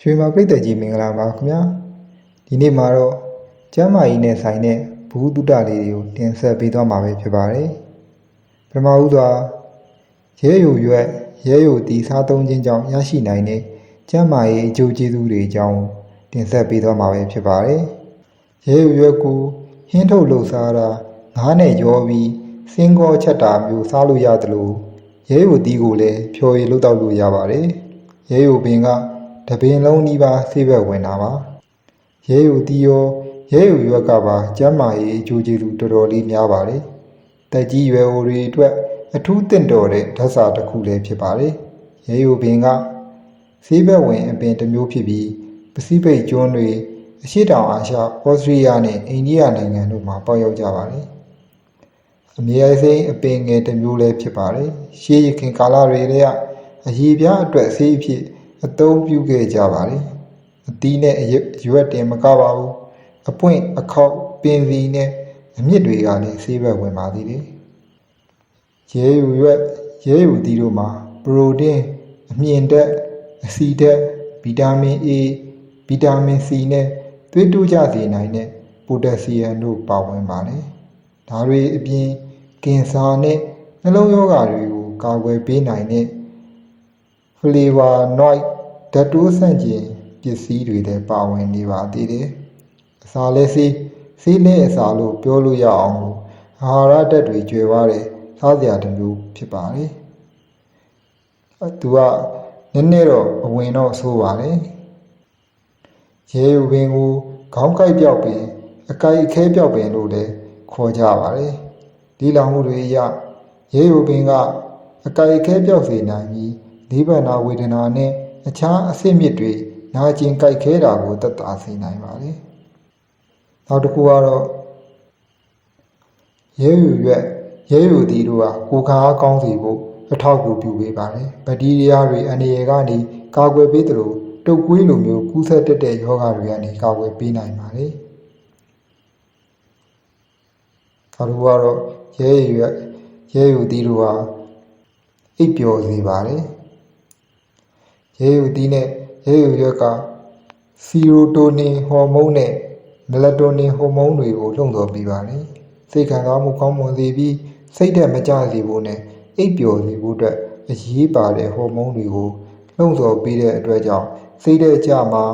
ရွှေမာပြိတ္တကြီးမင်္ဂလာပါခင်ဗျာဒီနေ့မှာတော့ကျမ်းမာရေးနဲ့ဆိုင်တဲ့ဘုဟုတုတလေးတွေကိုတင်ဆက်ပေးသွားမှာပဲဖြစ်ပါတယ်ပထမဦးစွာရဲယိုရွက်ရဲယိုတီစားသုံးခြင်းကြောင့်ရရှိနိုင်တဲ့ကျမ်းမာရေးအကျိုးကျေးဇူးတွေအကြောင်းတင်ဆက်ပေးသွားမှာပဲဖြစ်ပါတယ်ရဲယိုရွက်ကိုဟင်းထုတ်လို့စားတာငါးနဲ့ရောပြီးစင်းကောချက်တာမျိုးစားလို့ရသလိုရဲယိုတီကိုလည်းဖြော်ရည်လို့တောက်လို့ရပါတယ်ရဲယိုပင်က တပင်လုံးနီးပါးဆေးဘက်ဝင်တာပါရဲယူတီရောရဲယူရွက်ကပါကျမ်းမာရေးအကျိုးကျေးဇူးတော်တော်လေးများပါတယ်တက်ကြီးရွယ်အိုတွေအတွက်အထူးတင့်တော်တဲ့ဓာတ်စာတစ်ခုလည်းဖြစ်ပါတယ်ရဲယူပင်ကဆေးဘက်ဝင်အပင်တစ်မျိုးဖြစ်ပြီးပစိဖိတ်ကျွန်းတွေအရှေ့တောင်အာရှဩစတြေးလျနဲ့အိန္ဒိယနိုင်ငံတို့မှာပေါက်ရောက်ကြပါတယ်အမြဲစိမ်းအပင်ငယ်တစ်မျိုးလည်းဖြစ်ပါတယ်ရှေးရခင်ကာလတွေတည်းကအရေးပြားအတွက်ဆေးအဖြစ် အသုံးပြုခဲ့ကြပါတယ်အသီးနဲ့အရွက်တင်မကပါဘူးအပွင့်အခောက်ပင်စီနဲ့အမြစ်တွေကလည်းဆေးဘက်ဝင်ပါသေးတယ်ရဲယူရွက်ရဲယူသီးတို့မှာပရိုတင်းအမြင့်ဓာတ်အဆီဓာတ်ဗီတာမင် A ဗီတာမင် C နဲ့သွေးတိုးကျစေနိုင်တဲ့ပိုတက်ဆီယမ်တို့ပါဝင်ပါတယ်ဒါတွေအပြင်ကင်ဆာနဲ့နှလုံးရောဂါတွေကိုကာကွယ်ပေးနိုင်တဲ့ flavonoid ဓာတ်တိုးဆန့်ကျင်ပစ္စည်းတွေလည်းပါဝင်နေပါသေးတယ်။အစာလဲဆေးဆေးနဲ့အစာလို့ပြောလို့ရအောင်လို့အာဟာရဓာတ်တွေကျွဲသွားတဲ့စားစရာတစ်မျိုးဖြစ်ပါတယ်။အဲသူကနည်းနည်းတော့အဝင်တော့ဆိုးပါတယ်။ရေယူပင်ကိုခေါင်းကိုက်ပြောက်ပင်အကိုက်အခဲပြောက်ပင်လို့လည်းခေါ်ကြပါတယ်။ဒီလောင်မှုတွေအရရေယူပင်ကအကိုက်အခဲပြောက်စေနိုင်ပြီး လေးဘနာဝေဒနာနဲ့အခြားအဆင့်မြစ်တွေနာကျင်ကြိုက်ခဲတာကိုသက်သာစေနိုင်ပါတယ်။နောက်တစ်ခုကတော့ရဲယူရွက်ရဲယူသည်တို့ကကိုယ်ခံအားကောင်းစေဖို့အထောက်အကူပြုပေးပါတယ်။ဘက်တီးရီးယားတွေအနေရကနေကာကွယ်ပေးသလိုတုပ်ကွေးလိုမျိုးကူးစက်တတ်တဲ့ရောဂါတွေကနေကာကွယ်ပေးနိုင်ပါတယ်။နောက်တစ်ခုကတော့ရဲယူရွက်ရဲယူသည်တို့ဟာအိပ်ပျော်စေပါတယ်။ ရဲယူသီးနဲ့ရဲယူရွက်ကစီရိုတိုနင်ဟော်မုန်းနဲ့မက်လာတိုနင်ဟော်မုန်းတွေကိုလှုံ့ဆော်ပေးပါတယ်။စိတ်ခံစားမှုကောင်းမွန်စေပြီးစိတ်ဓာတ်မကျစေဖို့နဲ့အိပ်ပျော်စေဖို့အတွက်အရေးပါတဲ့ဟော်မုန်းတွေကိုလှုံ့ဆော်ပေးတဲ့အတွက်ကြောင့်စိတ်ဓာတ်ကျမှာ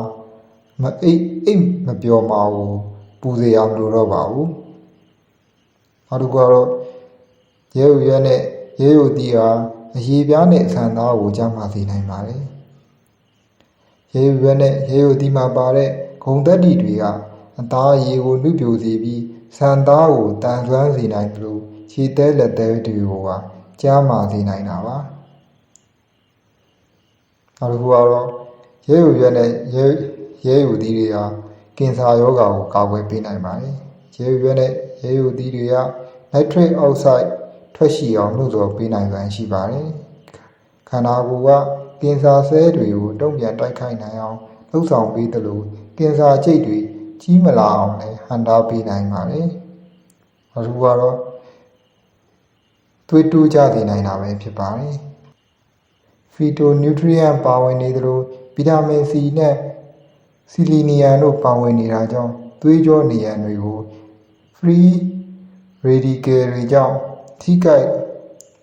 မအိပ်အိပ်မပျော်မှာကိုပူစေအောင်လို့တော့ပါဘူး။နောက်တစ်ခုကတော့ရဲယူရွက်နဲ့ရဲယူသီးဟာအရေးပြားနဲ့ဆန်သားကိုကျန်းမာစေနိုင်ပါတယ်။ ရေရွက်နဲ့ရေယိုတီမှာပါတဲ့ဂုံတက်တီတွေကအသားရေကိုနှုတ်ပြိုစေပြီးဆန်သားကိုတန်ဆွမ်းစေနိုင်သလိုခြေသေးလက်သေးတွေကိုကကြားမာစေနိုင်တာပါနောက်တစ်ခုကတော့ရဲယူရွက်နဲ့ရဲရဲယူသီးတွေဟာကင်ဆာရောဂါကိုကာကွယ်ပေးနိုင်ပါတယ်ရဲယူရွက်နဲ့ရဲယူသီးတွေက nitric oxide ထွက်ရှိအောင်နှုတ်ဆော်ပေးနိုင်စွမ်းရှိပါတယ်ခန္ဓာကိုယ်က ကင်ဆာဆဲတွေကိုတုံ့ပြန်တိုက်ခိုက်နိုင်အောင်လှုပ်ဆောင်ပေးသလိုကင်ဆာချိတ်တွေကြီးမလာအောင်လည်းဟန်တာပေးနိုင်ပါတယ်။အခုကတော့သွေးတိုးကြစေနိုင်တာပဲဖြစ်ပါတယ်။ဖီတိုနျူထရီယမ်ပါဝင်နေသလိုဗီတာမင် C နဲ့ဆီလီနီယမ်တို့ပါဝင်နေတာကြောင့်သွေးကြောနေရန်တွေကို free radical တွေကြောင့်ထိခိုက်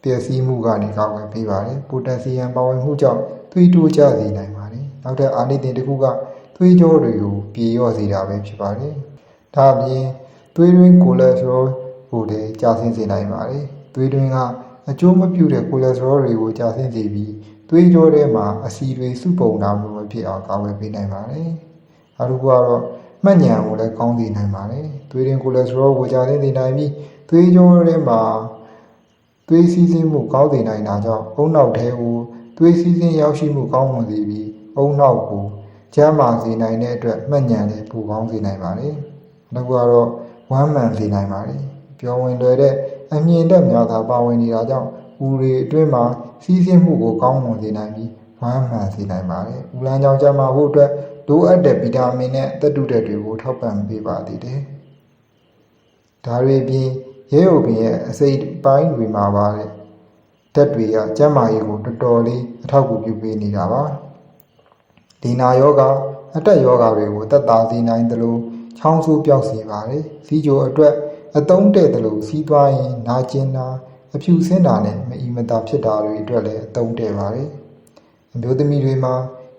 ပျက်စီးမှုကနေကာကွယ်ပေးပါတယ်ပိုတက်ဆီယမ်ပါဝင်မှုကြောင့်သွေးတိုးကျစေနိုင်ပါတယ်နောက်ထပ်အာနိသင်တစ်ခုကသွေးကြောတွေကိုပြေလျော့စေတာပဲဖြစ်ပါတယ်ဒါအပြင်သွေးတွင်းကိုလက်စထရောကိုလည်းကျဆင်းစေနိုင်ပါတယ်သွေးတွင်းကအကျိုးမပြုတဲ့ကိုလက်စထရောတွေကိုကျဆင်းစေပြီးသွေးကြောထဲမှာအဆီတွေစုပုံတာမျိုးမဖြစ်အောင်ကာကွယ်ပေးနိုင်ပါတယ်နောက်တစ်ခုကတော့မှတ်ဉာဏ်ကိုလည်းကောင်းစေနိုင်ပါတယ်သွေးတွင်းကိုလက်စထရောကိုကျဆင်းစေနိုင်ပြီးသွေးကြောထဲမှာ သွေးစီးဆင်းမှုကောင်းစေနိုင်တာကြောင့်အုံနောက်ထဲကိုသွေးစီးဆင်းရောက်ရှိမှုကောင်းမွန်စေပြီးအုံနောက်ကိုကျန်းမာစေနိုင်တဲ့အတွက်မှတ်ဉာဏ်လည်းပိုကောင်းစေနိုင်ပါတယ်။နောက်ကတော့ဝမ်းမှန်စေနိုင်ပါတယ်။ပျော်ဝင်လွယ်တဲ့အမြင်တက်များသာပါဝင်နေတာကြောင့်ဦးတွေအတွင်းမှာစီးဆင်းမှုကိုကောင်းမွန်စေနိုင်ပြီးဝမ်းမှန်စေနိုင်ပါတယ်။ဦးလန်းကြောင့်ကျန်းမာဖို့အတွက်လိုအပ်တဲ့ဗီတာမင်နဲ့အသက်တုဓာတ်တွေကိုထောက်ပံ့ပေးပါသေးတယ်။ဒါတွေပြင် ရဲအုပ်ပင်ရဲ့အစိတ်ပိုင်းတွေမှာပါတဲ့ဓာတ်တွေကကျန်းမာရေးကိုတော်တော်လေးအထောက်အကူပြုပေးနေတာပါဒီနာယောဂအတက်ယောဂတွေကိုတက်တာစေနိုင်တယ်လို့ချောင်းဆိုးပြောက်စေပါတယ်စီးကြိုအတွက်အတုံးတဲ့တယ်လို့စီးသွားရင်နာကျင်တာအဖြူစင်းတာနဲ့မအီမတာဖြစ်တာတွေအတွက်လည်းအတုံးတဲ့ပါတယ်အမျိုးသမီးတွေမှာ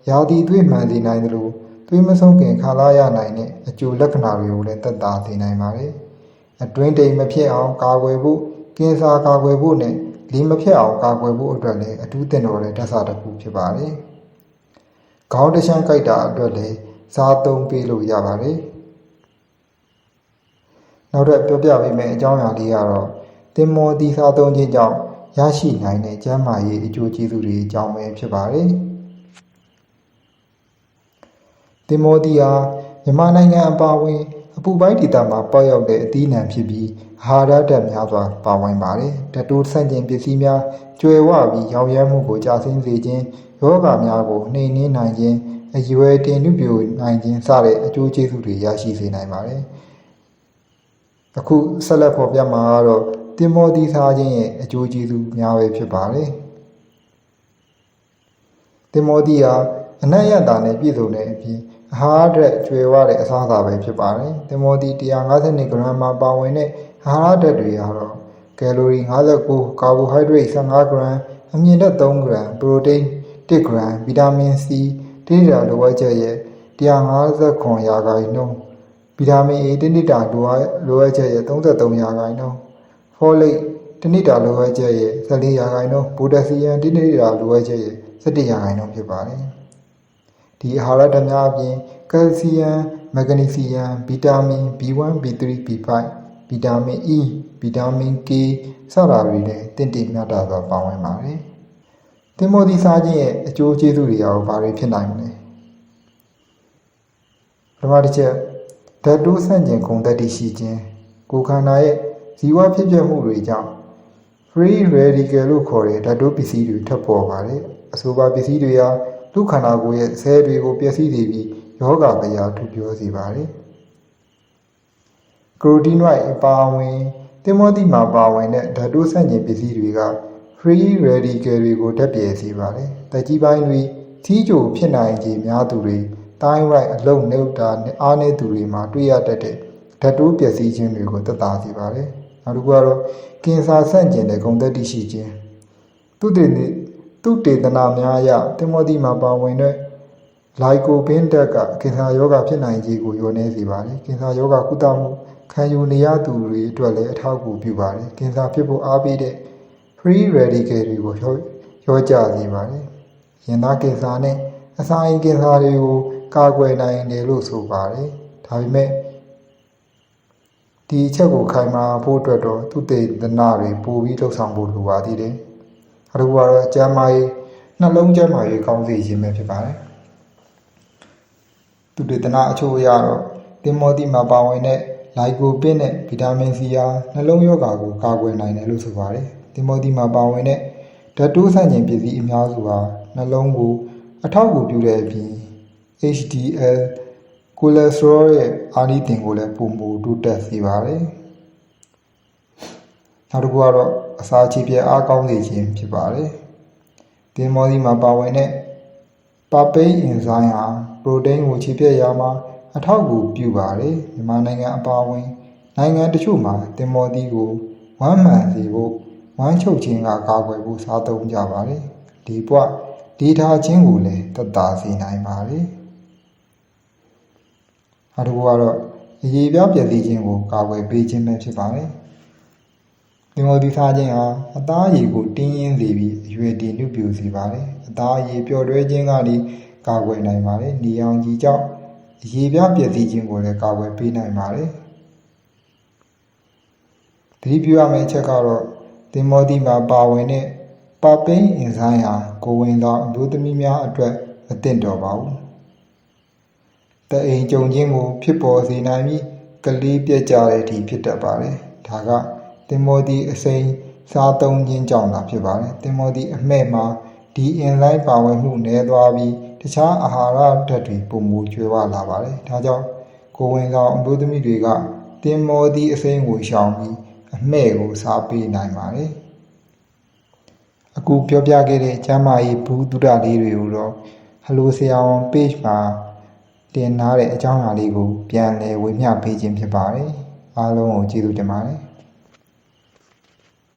ယာတီသွေးမှန်စေနိုင်တယ်လို့သွေးမဆုံးခင်ခါလာရနိုင်တဲ့အကျိုးလက္ခဏာတွေကိုလည်းတက်တာစေနိုင်ပါတယ် အတွင်းတိမ်မဖြစ်အောင်ကာကွယ်ဖို့ကင်ဆာကာကွယ်ဖို့နဲ့လီမဖြစ်အောင်ကာကွယ်ဖို့အတွက်လည်းအထူးတင်တော်တဲ့ဓာတ်စာတစ်ခုဖြစ်ပါတယ်။ခေါင်းတချမ်းကြိုက်တာအတွက်လည်းစားသုံးပေးလို့ရပါတယ်။နောက်ထပ်ပြောပြပေးမယ့်အကြောင်းအရာလေးကတော့တင်မောတီစားသုံးခြင်းကြောင့်ရရှိနိုင်တဲ့ကျန်းမာရေးအကျိုးကျေးဇူးတွေအကြောင်းပဲဖြစ်ပါတယ်။တင်မောတီဟာမြန်မာနိုင်ငံအပါအဝင်အ ပူပိုင်းဒေသမှာပေါက်ရောက်တဲ့အသီးနှံဖြစ်ပြီးအာဟာရဓာတ်များစွာပါဝင်ပါတယ်။ဓာတ်တိုးဆန့်ကျင်ပစ္စည်းများကျွယ်ဝပြီးရောင်ရမ်းမှုကိုကြာဆင်းစေခြင်းယောဂများကိုနှိမ်နင်းနိုင်ခြင်းအရွယ်တင်နုပြိုနိုင်ခြင်းစတဲ့အကျိုးကျေးဇူးတွေရရှိစေနိုင်ပါတယ်။အခုဆက်လက်ဖော်ပြမှာကတော့တင်မောသီစားခြင်းရဲ့အကျိုးကျေးဇူးများပဲဖြစ်ပါတယ်။တင်မောသီဟာအနက်ရတာနဲ့ပြည့်စုံတဲ့အပြင် အဟာရဓာတ်ကျွယ်ဝတဲ့အစားအစာပဲဖြစ်ပါတယ်။တင်မောသီ150ဂရမ်မှာပါဝင်တဲ့အာဟာရဓာတ်တွေကတော့ကယ်လိုရီ59ကာဘိုဟိုက်ဒရိတ်15ဂရမ်အမြင့်ဓာတ်3ဂရမ်ပရိုတိန်း1ဂရမ်ဗီတာမင် C တိတိတာလိုအပ်ချက်ရဲ့150ရာခိုင်နှုန်းဗီတာမင် A တိတိတာလိုအပ်လိုအပ်ချက်ရဲ့33ရာခိုင်နှုန်းဖောလိတ်တနိတာလိုအပ်ချက်ရဲ့14ရာခိုင်နှုန်းပိုတက်ဆီယမ်တနိတာလိုအပ်ချက်ရဲ့17ရာခိုင်နှုန်းဖြစ်ပါတယ် ဒီအာဟာရဓာတ်များအပြင်ကယ်လ်ဆီယမ်မက်ဂနီဆီယမ်ဗီတာမင် B1 B3 B5 ဗီတာမင် E ဗီတာမင် K စတာတွေလည်းတင့်တင့်မြတ်တာစွာပါဝင်ပါတယ်။တင်မိုသီစားခြင်းရဲ့အကျိုးကျေးဇူးတွေရောဘာတွေဖြစ်နိုင်မလဲ။ပထမတစ်ချက်ဓာတ်တိုးဆန့်ကျင်ဂုဏ်သက်တည်ရှိခြင်းကိုယ်ခန္ဓာရဲ့ဇီဝဖြစ်ပျက်မှုတွေကြောင့် free radical လို့ခေါ်တဲ့ဓာတ်တိုးပစ္စည်းတွေထပ်ပေါ်ပါတယ်။အဆိုပါပစ္စည်းတွေဟာ လူခန္ဓာကိုယ်ရဲ့ဆဲတွေကိုပျက်စီးစေပြီးယောဂဗျာထူပြောစေပါတယ်။ကရိုတီနွိုက်အပါအဝင်တင်မောတိမှာပါဝင်တဲ့ဓာတ်တိုးဆန့်ကျင်ပစ္စည်းတွေက free radical တွေကိုတက်ပြည့်စေပါတယ်။တက်ကြီးပိုင်းတွေသီးကြိုဖြစ်နိုင်ခြေများသူတွေတိုင်းရိုက်အလုံးနှုတ်တာအားနည်းသူတွေမှာတွေ့ရတတ်တဲ့ဓာတ်တိုးပျက်စီးခြင်းတွေကိုသက်သာစေပါတယ်။နောက်တစ်ခုကတော့ကင်ဆာဆန့်ကျင်တဲ့ဂုဏ်သက်တရှိခြင်းသူတေ သူတေသနာများအရတင်မောတိမှာပါဝင်တဲ့လိုက်ကိုပင်တက်ကကင်ဆာယောဂဖြစ်နိုင်ခြေကိုညှို့နှဲစေပါတယ်။ကင်ဆာယောဂကုသမှုခံယူနေရသူတွေအတွက်လည်းအထောက်အကူပြုပါတယ်။ကင်ဆာဖြစ်ဖို့အားပေးတဲ့ free radical တွေကိုရောရောကြစေပါတယ်။ရင်သားကင်ဆာနဲ့အစာအိမ်ကင်ဆာတွေကိုကာကွယ်နိုင်တယ်လို့ဆိုပါတယ်။ဒါပေမဲ့ဒီအချက်ကိုခိုင်မာဖို့အတွက်တော့သူတေသနာတွေပို့ပြီးလှုပ်ဆောင်ဖို့လိုပါသေးတယ်။ အခုကတော့ကျမ်းမာရေးနှလုံးကျမ်းမာရေးကောင်းစေခြင်းပဲဖြစ်ပါတယ်။သူတေသနာအချို့အရတော့တင်မောတိမှာပါဝင်တဲ့လိုက်ကိုပင်နဲ့ဗီတာမင်စီဟာနှလုံးရောဂါကိုကာကွယ်နိုင်တယ်လို့ဆိုပါတယ်။တင်မောတိမှာပါဝင်တဲ့ဓာတ်တိုးဆန့်ကျင်ပစ္စည်းအများစုဟာနှလုံးကိုအထောက်အကူပြုတဲ့အပြင် HDL ကိုလက်စထရောရဲ့အာနိသင်ကိုလည်းပုံမူတိုးတက်စေပါတယ်။ နောက်တစ်ခုကတော့အစာချေပြဲအားကောင်းစေခြင်းဖြစ်ပါတယ်။တင်မောတိမှာပါဝင်တဲ့ပါပိန်းအင်ဇိုင်းဟာပရိုတိန်းကိုခြေပြဲရာမှာအထောက်အကူပြုပါတယ်မြန်မာနိုင်ငံအပါအဝင် နိုင်ငံတချို့မှာတင်မော်သီးကိုဝမ်းမှန်စီဖို့ဝမ်းချုပ်ခြင်းကကာကွယ်ဖို့စားသုံးကြပါတယ်ဒီပွားဒီထားခြင်းကိုလည်းသက်သာစေနိုင်ပါတယ်အတူကတော့အရေးပြပြည့်စည်ခြင်းကိုကာကွယ်ပေးခြင်းပဲဖြစ်ပါတယ် တင်မော်သီးစားခြင်းဟာအသားအရည်ကိုတင်းရင်းစေပြီးအရွယ်တည်နှုတ်ပြစေပါတယ်အသားအရည်ပျော်တွဲခြင်းကလည်းကာကွယ်နိုင်ပါတယ်နေအောင်ကြီးကြောင့်အရေးပြပျက်စီးခြင်းကိုလည်းကာကွယ်ပေးနိုင်ပါတယ်။သတိပြုရမယ့်အချက်ကတော့သင်္ဘောတိမှာပါဝင်တဲ့ပါပိန်းအင်ဇိုင်းဟာကိုဝင်သောအမျိုးသမီးများအတွက်မသင့်တော်ပါဘူး။တအိမ်ကြုံခြင်းကို ဖြစ်ပေါ်စေနိုင်ပြီးကလေးပြက်ကြတဲ့အထိဖြစ်တတ်ပါတယ်။ဒါက သင်္ဘောတိအစိမ်းစားသုံးခြင်းကြောင့်သာဖြစ်ပါတယ်။သင်္ဘောတိအမဲ့မှာဒီအင်ဇိုင်းပါဝင်မှုနည်းသွားပြီးတခြားအာဟာရဓာတ်တွေပုံမူကျွေးဝလာပါတယ်။ဒါကြောင့်ကိုဝင်ဆောင်အမျိုးသမီးတွေကတင်မောသည့်အစိမ်းကိုရှောင်ပြီးအမှဲ့ကိုစားပေးနိုင်ပါတယ်။အခုပြောပြခဲ့တဲ့ကျမ်းမာရေးဘူးတုဒလေးတွေကိုတော့ Hello ဆရာဝန် page မှာတင်ထားတဲ့အကြောင်းအရာလေးကိုပြန်လည်ဝေမျှပေးခြင်းဖြစ်ပါတယ်အားလုံးကိုကျေးဇူးတင်ပါတယ်